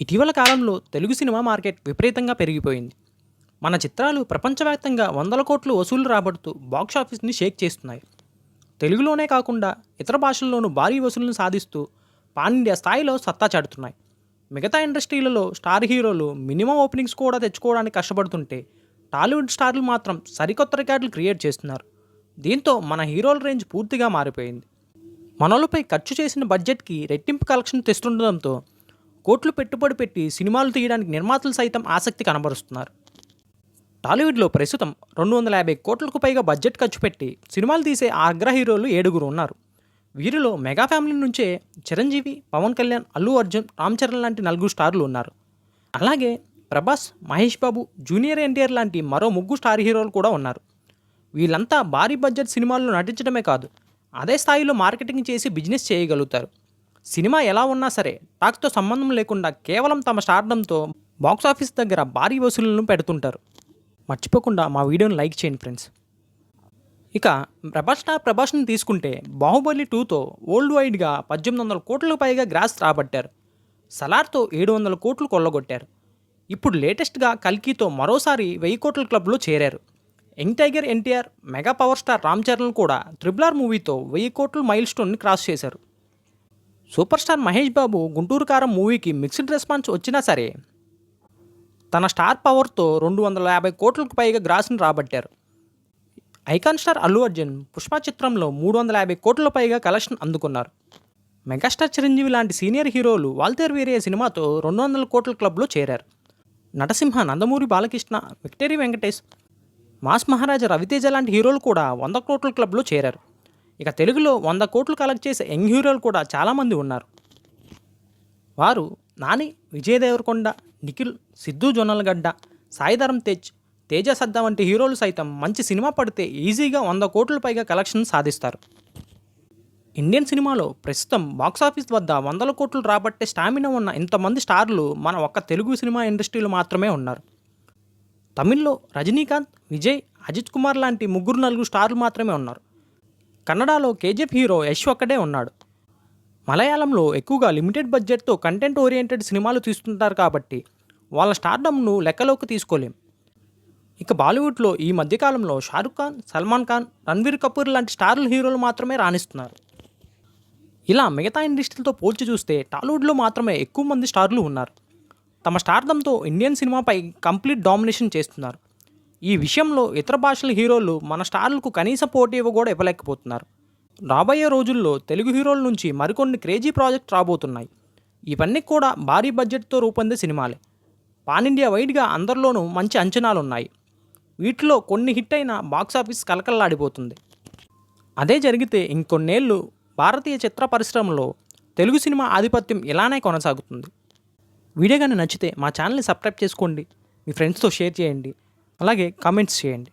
ఇటీవల కాలంలో Telugu cinema market విపరీతంగా పెరిగిపోయింది. మన చిత్రాలు ప్రపంచవ్యాప్తంగా వందల కోట్లు వసూలు రాబడుతూ బాక్స్ ఆఫీస్ని షేక్ చేస్తున్నాయి. తెలుగులోనే కాకుండా ఇతర భాషల్లోనూ భారీ వసూళ్ళను సాధిస్తూ పాన్ఇండియా స్థాయిలో సత్తా చాటుతున్నాయి. మిగతా ఇండస్ట్రీలలో స్టార్ హీరోలు మినిమం ఓపెనింగ్స్ కూడా తెచ్చుకోవడానికి కష్టపడుతుంటే టాలీవుడ్ స్టార్లు మాత్రం సరికొత్త రికార్డులు క్రియేట్ చేస్తున్నారు. దీంతో మన హీరోల రేంజ్ పూర్తిగా మారిపోయింది. మనలపై ఖర్చు చేసిన బడ్జెట్కి రెట్టింపు కలెక్షన్ తెస్తుండడంతో కోట్లు పెట్టుబడి పెట్టి సినిమాలు తీయడానికి నిర్మాతలు సైతం ఆసక్తి కనబరుస్తున్నారు. టాలీవుడ్లో ప్రస్తుతం రెండు వందల యాభై కోట్లకు పైగా బడ్జెట్ ఖర్చు పెట్టి సినిమాలు తీసే ఆగ్ర హీరోలు ఏడుగురు ఉన్నారు. వీరిలో మెగా ఫ్యామిలీ నుంచే చిరంజీవి పవన్ కళ్యాణ్ అల్లు అర్జున్ రామ్ చరణ్ లాంటి నలుగురు స్టార్లు ఉన్నారు. అలాగే ప్రభాస్ మహేష్ బాబు జూనియర్ ఎన్టీఆర్ లాంటి మరో ముగ్గురు స్టార్ హీరోలు కూడా ఉన్నారు. వీళ్ళంతా భారీ బడ్జెట్ సినిమాల్లో నటించడమే కాదు అదే స్థాయిలో మార్కెటింగ్ చేసి బిజినెస్ చేయగలుగుతారు. సినిమా ఎలా ఉన్నా సరే టాక్తో సంబంధం లేకుండా కేవలం తమ స్టార్డంతో బాక్స్ ఆఫీస్ దగ్గర భారీ వసూళ్ళను పెడుతుంటారు. మర్చిపోకుండా మా వీడియోని లైక్ చేయండి ఫ్రెండ్స్. ఇక ప్రభాస్ స్టార్ ప్రభాస్ని తీసుకుంటే బాహుబలి టూతో వరల్డ్ వైడ్గా పద్దెనిమిది వందల కోట్లకు పైగా గ్రాస్ రాబట్టారు. సలార్తో ఏడు వందల కోట్లు కొల్లగొట్టారు. ఇప్పుడు లేటెస్ట్గా కల్కీతో మరోసారి వెయ్యి కోట్ల క్లబ్లో చేరారు. Young tiger NTR mega power star Ram Charan కూడా ట్రిపుల్ ఆర్ మూవీతో వెయ్యి కోట్ల మైల్ స్టోన్ని క్రాస్ చేశారు. సూపర్ స్టార్ మహేష్ బాబు గుంటూరు కారం మూవీకి మిక్స్డ్ రెస్పాన్స్ వచ్చినా సరే తన స్టార్ పవర్తో రెండు వందల యాభై కోట్లకు పైగా గ్రాస్ను రాబట్టారు. ఐకాన్ స్టార్ అల్లు అర్జున్ పుష్ప చిత్రంలో మూడు వందల యాభై కోట్ల పైగా కలెక్షన్ అందుకున్నారు. మెగాస్టార్ చిరంజీవి లాంటి సీనియర్ హీరోలు వాల్తేర్ వీరయ్య సినిమాతో రెండు వందల కోట్ల క్లబ్లో చేరారు. నటసింహ నందమూరి బాలకృష్ణ విక్టరీ వెంకటేష్ మాస్ మహారాజా రవితేజ లాంటి హీరోలు కూడా వంద కోట్ల క్లబ్లో చేరారు. ఇక తెలుగులో వంద కోట్లు కలెక్ట్ చేసే యంగ్ హీరోలు కూడా చాలామంది ఉన్నారు. వారు నాని విజయ్ దేవరకొండ నిఖిల్ సిద్ధు జొన్నలగడ్డ సాయిధరం తేజ్ తేజ సద్దా వంటి హీరోలు సైతం మంచి సినిమా పడితే ఈజీగా వంద కోట్ల పైగా కలెక్షన్ సాధిస్తారు. ఇండియన్ సినిమాలో ప్రస్తుతం బాక్సాఫీస్ వద్ద వందల కోట్లు రాబట్టే స్టామినా ఉన్న ఇంతమంది స్టార్లు మన ఒక్క తెలుగు సినిమా ఇండస్ట్రీలో మాత్రమే ఉన్నారు. తమిళ్ళో రజనీకాంత్ విజయ్ అజిత్ కుమార్ లాంటి ముగ్గురు నలుగురు స్టార్లు మాత్రమే ఉన్నారు. కన్నడలో కేజీఎఫ్ హీరో యష్ ఒక్కడే ఉన్నాడు. మలయాళంలో ఎక్కువగా లిమిటెడ్ బడ్జెట్తో కంటెంట్ ఓరియంటెడ్ సినిమాలు తీస్తుంటారు కాబట్టి వాళ్ళ స్టార్డమ్ను లెక్కలోకి తీసుకోలేం. ఇక బాలీవుడ్లో ఈ మధ్యకాలంలో షారుఖ్ ఖాన్ సల్మాన్ ఖాన్ రణ్వీర్ కపూర్ లాంటి స్టార్ల హీరోలు మాత్రమే రాణిస్తున్నారు. ఇలా మిగతా ఇండస్ట్రీలతో పోల్చి చూస్తే టాలీవుడ్లో మాత్రమే ఎక్కువ మంది స్టార్లు ఉన్నారు. తమ స్టార్డంతో ఇండియన్ సినిమాపై కంప్లీట్ డామినేషన్ చేస్తున్నారు. ఈ విషయంలో ఇతర భాషల హీరోలు మన స్టార్లకు కనీస పోటీ ఇవ్వ కూడా ఇవ్వలేకపోతున్నారు. రాబోయే రోజుల్లో తెలుగు హీరోల నుంచి మరికొన్ని క్రేజీ ప్రాజెక్ట్ రాబోతున్నాయి. ఇవన్నీ కూడా భారీ బడ్జెట్తో రూపొందే సినిమాలే. పాన్ ఇండియా వైడ్గా అందరిలోనూ మంచి అంచనాలు ఉన్నాయి వీటిలో కొన్ని హిట్ అయిన బాక్సాఫీస్ కలకల్లాడిపోతుంది అదే జరిగితే ఇంకొన్నేళ్ళు భారతీయ చిత్ర పరిశ్రమలో తెలుగు సినిమా ఆధిపత్యం ఇలానే కొనసాగుతుంది. వీడియో కానీ నచ్చితే మా ఛానల్ని సబ్స్క్రైబ్ చేసుకోండి. మీ ఫ్రెండ్స్తో షేర్ చేయండి. అలాగే కామెంట్స్ చేయండి.